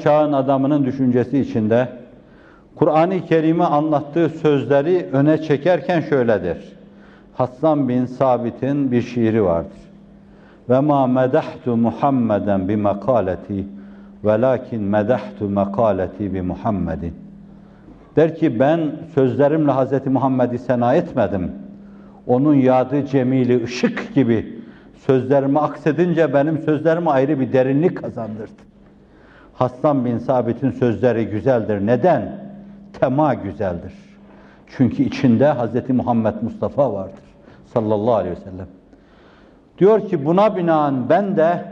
çağın adamının düşüncesi içinde Kur'an-ı Kerim'i anlattığı sözleri öne çekerken şöyledir. Hassan bin Sabit'in bir şiiri vardır. Ve ma medahtu Muhammeden bi makaleti velakin medahtu makaleti bi Muhammedin. Der ki ben sözlerimle Hz. Muhammed'i sena etmedim. Onun yadı cemili ışık gibi sözlerimi aksedince benim sözlerime ayrı bir derinlik kazandırdı. Hassan bin Sabit'in sözleri güzeldir. Neden? Tema güzeldir. Çünkü içinde Hz. Muhammed Mustafa vardır. Sallallahu aleyhi ve sellem. Diyor ki buna binaen ben de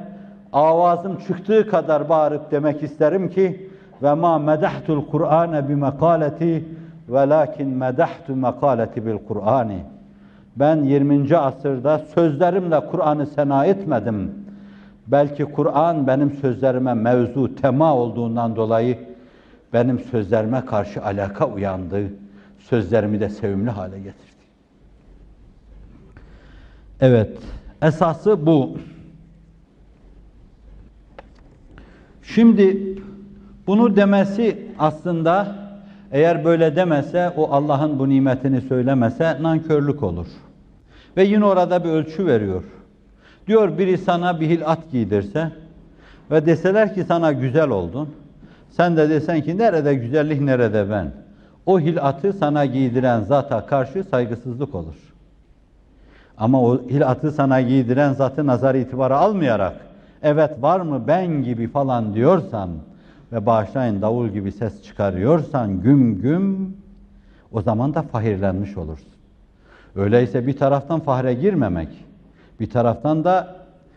avazım çıktığı kadar bağırıp demek isterim ki ve ma medahtul Kur'ane bi makaleti velakin medahtu makaleti bil Kur'ani. Ben 20. asırda sözlerimle Kur'an'ı sena etmedim. Belki Kur'an benim sözlerime mevzu, tema olduğundan dolayı benim sözlerime karşı alaka uyandı. Sözlerimi de sevimli hale getirdi. Evet, esası bu. Şimdi bunu demesi aslında eğer böyle demese, o Allah'ın bu nimetini söylemese nankörlük olur. Ve yine orada bir ölçü veriyor. Diyor biri sana bir hilat giydirse ve deseler ki sana güzel oldun. Sen de desen ki nerede güzellik nerede ben. O hilatı sana giydiren zata karşı saygısızlık olur. Ama o hilatı sana giydiren zatı nazar itibarı almayarak evet var mı ben gibi falan diyorsan ve bağışlayın davul gibi ses çıkarıyorsan güm güm o zaman da fahirlenmiş olursun. Öyleyse bir taraftan fahre girmemek, bir taraftan da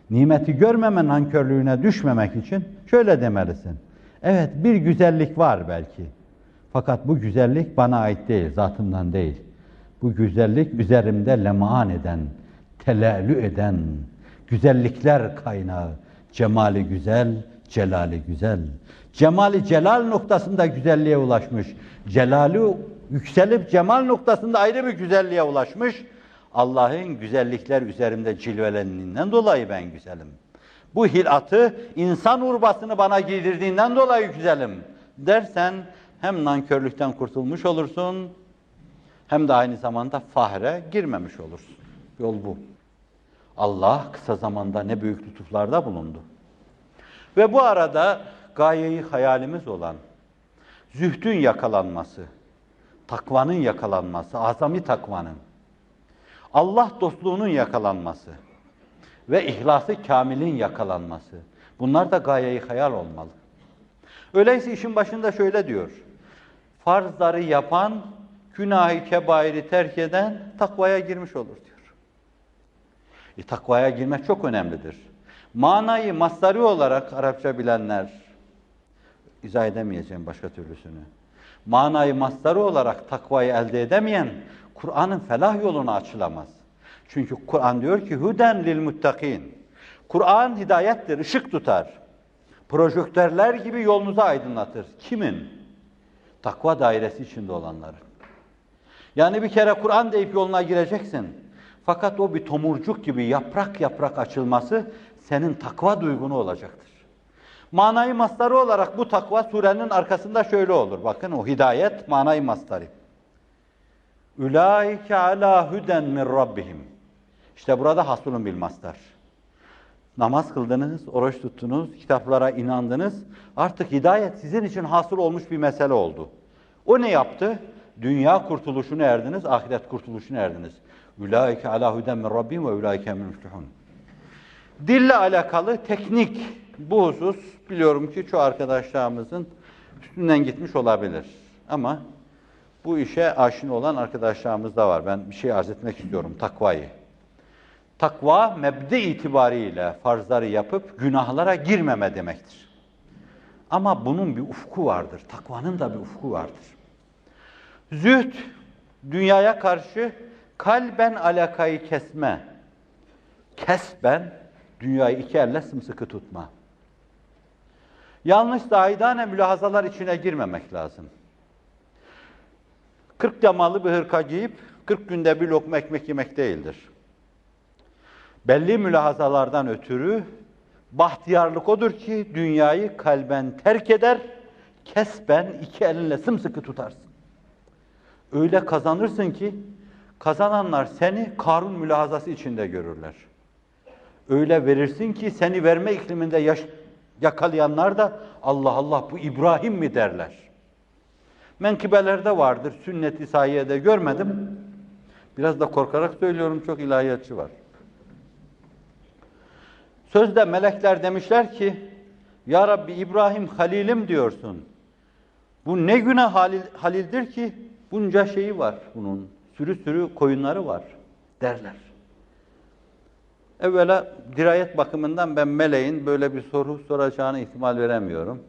nimeti görmeme nankörlüğüne düşmemek için şöyle demelisin. Evet bir güzellik var belki. Fakat bu güzellik bana ait değil, zatımdan değil. Bu güzellik üzerimde lemaan eden, telellü eden, güzellikler kaynağı, cemali güzel, celali güzel. Cemali celal noktasında güzelliğe ulaşmış. Celali yükselip cemal noktasında ayrı bir güzelliğe ulaşmış. Allah'ın güzellikler üzerimde cilvelendiğinden dolayı ben güzelim. Bu hilatı insan urbasını bana giydirdiğinden dolayı güzelim dersen hem nankörlükten kurtulmuş olursun hem de aynı zamanda fahre girmemiş olursun. Yol bu. Allah kısa zamanda ne büyük lütuflarda bulundu. Ve bu arada gayeyi hayalimiz olan zühdün yakalanması, takvanın yakalanması, azami takvanın, Allah dostluğunun yakalanması ve ihlası kamilin yakalanması. Bunlar da gayeyi hayal olmalı. Öyleyse işin başında şöyle diyor. Farzları yapan, günahı kebairi terk eden takvaya girmiş olur diyor. E, takvaya girmek çok önemlidir. Manayı mastarı olarak Arapça bilenler, izah edemeyeceğim başka türlüsünü. Manayı mastarı olarak takvayı elde edemeyen, Kur'an'ın felah yoluna açılamaz. Çünkü Kur'an diyor ki huden lil muttakin. Kur'an hidayettir, ışık tutar. Projektörler gibi yolunuzu aydınlatır. Kimin? Takva dairesi içinde olanların. Yani bir kere Kur'an deyip yoluna gireceksin. Fakat o bir tomurcuk gibi yaprak yaprak açılması senin takva duygunu olacaktır. Manayı mastarı olarak bu takva surenin arkasında şöyle olur. Bakın o hidayet manayı mastarı. Ulaike ala huden min rabbihim. İşte burada hasulun bil mastar. Namaz kıldınız, oruç tuttunuz, kitaplara inandınız. Artık hidayet sizin için hasıl olmuş bir mesele oldu. O ne yaptı? Dünya kurtuluşunu erdiniz, ahiret kurtuluşunu erdiniz. Ulaike ala huden min rabbihim ve ulaike min müflihun. Dille alakalı teknik bu husus biliyorum ki çoğu arkadaşlarımızın üstünden gitmiş olabilir. Ama bu işe aşina olan arkadaşlarımız da var. Ben bir şey arz etmek istiyorum, takvayı. Takva mebde itibariyle farzları yapıp günahlara girmeme demektir. Ama bunun bir ufku vardır. Takvanın da bir ufku vardır. Zühd, dünyaya karşı kalben alakayı kesme. Kesben, dünyayı iki elle sımsıkı tutma. Yanlış zahidane mülahazalar içine girmemek lazım. 40 yamalı bir hırka giyip 40 günde bir lokma ekmek yemek değildir. Belli mülahazalardan ötürü Bahtiyarlık odur ki dünyayı kalben terk eder, kesben iki elinle sımsıkı tutarsın. Öyle kazanırsın ki kazananlar seni Karun mülahazası içinde görürler. Öyle verirsin ki seni verme ikliminde yaş yakalayanlar da Allah Allah bu İbrahim mi derler. Menkıbelerde vardır, sünnet-i sahiyyede görmedim. Biraz da korkarak söylüyorum, çok ilahiyatçı var. Sözde melekler demişler ki, Ya Rabbi İbrahim halilim diyorsun. Bu ne güne halil, halildir ki bunca şeyi var bunun. Sürü sürü koyunları var derler. Evvela dirayet bakımından ben meleğin böyle bir soru soracağını ihtimal veremiyorum.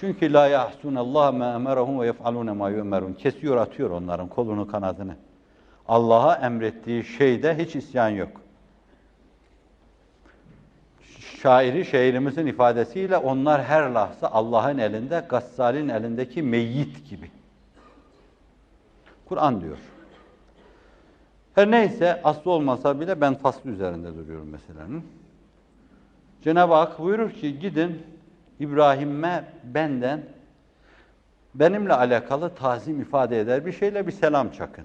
Çünkü la yahsun Allah ma emerahum ve yef'alun ma yu'merun. Kesiyor atıyor onların kolunu kanadını. Allah'a emrettiği şeyde hiç isyan yok. Şairi şairimizin ifadesiyle onlar her lahza Allah'ın elinde, Gassal'in elindeki meyyit gibi. Kur'an diyor. Her neyse aslı olmasa bile ben faslı üzerinde duruyorum meselenin. Cenab-ı Hak buyurur ki gidin İbrahim'e benden benimle alakalı tazim ifade eder bir şeyle bir selam çakın.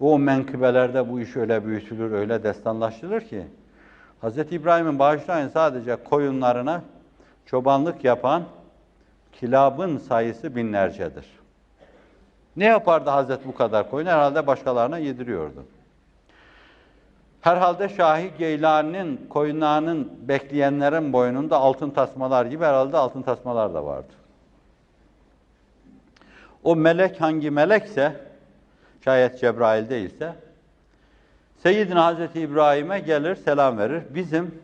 O menkıbelerde bu iş öyle büyütülür, öyle destanlaştırılır ki Hz. İbrahim'in bağışlayın sadece koyunlarına çobanlık yapan kilabın sayısı binlercedir. Ne yapardı Hazret bu kadar koyun? Herhalde başkalarına yediriyordu. Herhalde Şahi Geylani'nin koyunlarının bekleyenlerin boynunda altın tasmalar gibi herhalde altın tasmalar da vardı. O melek hangi melekse, şayet Cebrail değilse, Seyyidina Hazreti İbrahim'e gelir, selam verir. Bizim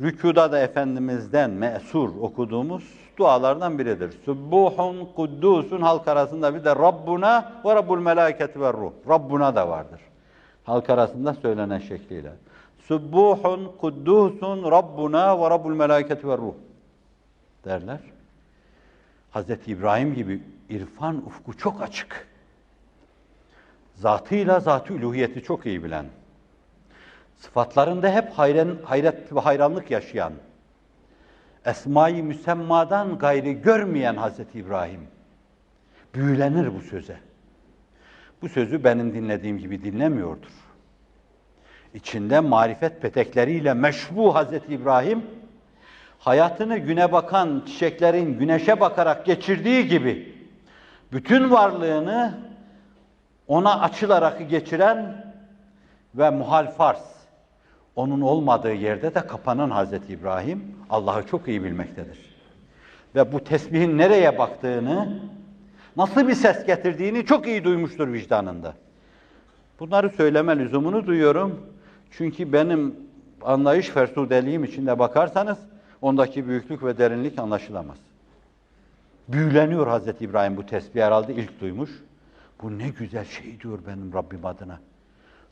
rükuda da Efendimiz'den mesur okuduğumuz dualardan biridir. Subbuhun kuddusun halk arasında bir de Rabbuna ve Rabbul melaketi ve ruh. Rabbuna da vardır. Halk arasında söylenen şekliyle. Subbuhun kuddusun Rabbuna ve Rabbul melaketi ve ruh derler. Hazreti İbrahim gibi irfan ufku çok açık. Zatıyla zat-ı çok iyi bilen. Sıfatlarında hep hayren, hayret ve hayranlık yaşayan esma-i müsemmadan gayri görmeyen Hazreti İbrahim büyülenir bu söze. Bu sözü benim dinlediğim gibi dinlemiyordur. İçinde marifet petekleriyle meşbu Hazreti İbrahim hayatını güne bakan çiçeklerin güneşe bakarak geçirdiği gibi bütün varlığını ona açılarak geçiren ve muhal farz onun olmadığı yerde de kapanan Hazreti İbrahim Allah'ı çok iyi bilmektedir. Ve bu tesbihin nereye baktığını, nasıl bir ses getirdiğini çok iyi duymuştur vicdanında. Bunları söyleme lüzumunu duyuyorum. Çünkü benim anlayış fersudeliğim içinde bakarsanız ondaki büyüklük ve derinlik anlaşılamaz. Büyüleniyor Hazreti İbrahim bu tesbih herhalde ilk duymuş. Bu ne güzel şey diyor benim Rabbim adına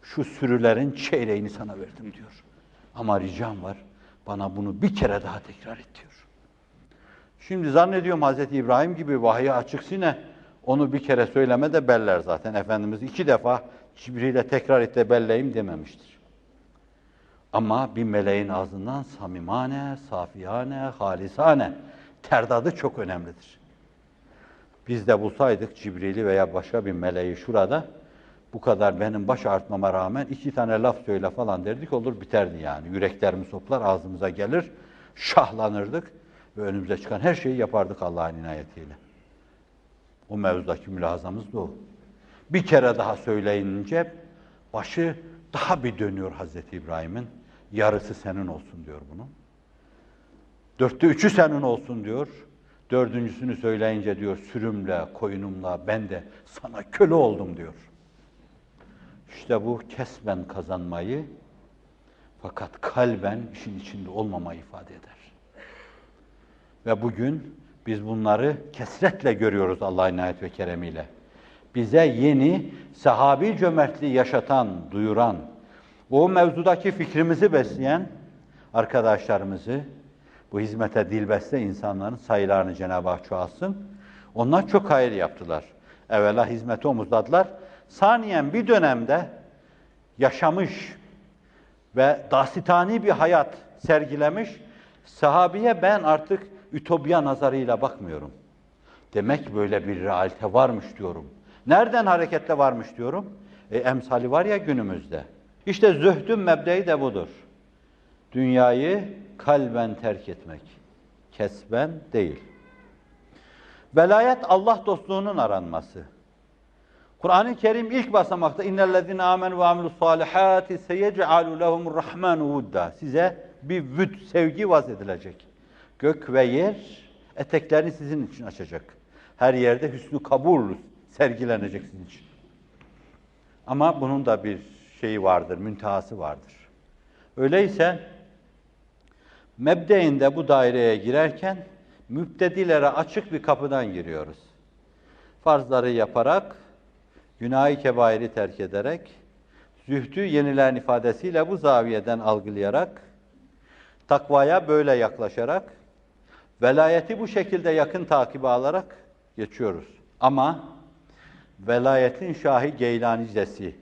şu sürülerin çeyreğini sana verdim diyor. Ama ricam var, bana bunu bir kere daha tekrar et diyor. Şimdi zannediyorum Hazreti İbrahim gibi vahiy açık sine onu bir kere söyleme de beller zaten. Efendimiz iki defa Cibril'e tekrar et de belleyim dememiştir. Ama bir meleğin ağzından samimane, safiyane, halisane terdadı çok önemlidir. Biz de bulsaydık Cibril'i veya başka bir meleği şurada bu kadar benim baş artmama rağmen iki tane laf söyle falan derdik olur biterdi yani. Yüreklerimiz toplar ağzımıza gelir, şahlanırdık ve önümüze çıkan her şeyi yapardık Allah'ın inayetiyle. O mevzudaki mülazamız da o. Bir kere daha söyleyince başı daha bir dönüyor Hazreti İbrahim'in. Yarısı senin olsun diyor bunun. Dörtte üçü senin olsun diyor. Dördüncüsünü söyleyince diyor sürümle, koyunumla ben de sana köle oldum diyor. İşte bu kesben kazanmayı fakat kalben işin içinde olmamayı ifade eder. Ve bugün biz bunları kesretle görüyoruz Allah'ın inayet ve keremiyle. Bize yeni sahabi cömertliği yaşatan, duyuran, o mevzudaki fikrimizi besleyen arkadaşlarımızı, bu hizmete dilbeste insanların sayılarını Cenab-ı Hak çoğalsın. Onlar çok hayır yaptılar. Evvela hizmeti omuzladılar. Saniyen bir dönemde yaşamış, ve dasitani bir hayat sergilemiş. Sahabiye ben artık ütopya nazarıyla bakmıyorum. Demek böyle bir realite varmış diyorum. Nereden hareketle varmış diyorum? E, emsali var ya günümüzde. İşte zühdün mebdeyi de budur. Dünyayı kalben terk etmek. Kesben değil. Velayet Allah dostluğunun aranması. Kur'an-ı Kerim ilk basamakta innellezine amenu ve amilus salihati seyec'alu lehumur rahmanu vudda. Size bir vüd, sevgi vaz edilecek. Gök ve yer eteklerini sizin için açacak. Her yerde hüsnü kabul sergilenecek sizin için. Ama bunun da bir şeyi vardır, müntehası vardır. Öyleyse mebdeinde bu daireye girerken müptedilere açık bir kapıdan giriyoruz. Farzları yaparak, günahı kebairi terk ederek, zühdü yenilen ifadesiyle bu zaviyeden algılayarak, takvaya böyle yaklaşarak, velayeti bu şekilde yakın takibe alarak geçiyoruz. Ama velayetin Şahi Geylanicesi,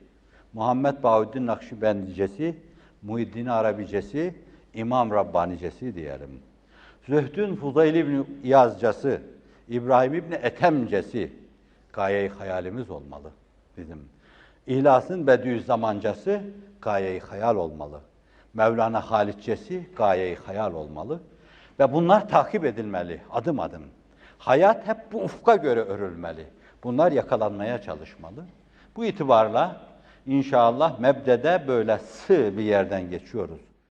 Muhammed Bahuddin Nakşibendicesi, Muhiddin Arabicesi, İmam Rabbanicesi diyelim. Zühdün Fuzayl İbni İyazcası, İbrahim İbni Etemcesi, gaye-i hayalimiz olmalı bizim. İhlasın Bediüzzamancası, gaye-i hayal olmalı. Mevlana Halitçesi, gaye-i hayal olmalı. Ve bunlar takip edilmeli, adım adım. Hayat hep bu ufka göre örülmeli. Bunlar yakalanmaya çalışmalı. Bu itibarla inşallah mebdede böyle sığ bir yerden geçiyoruz.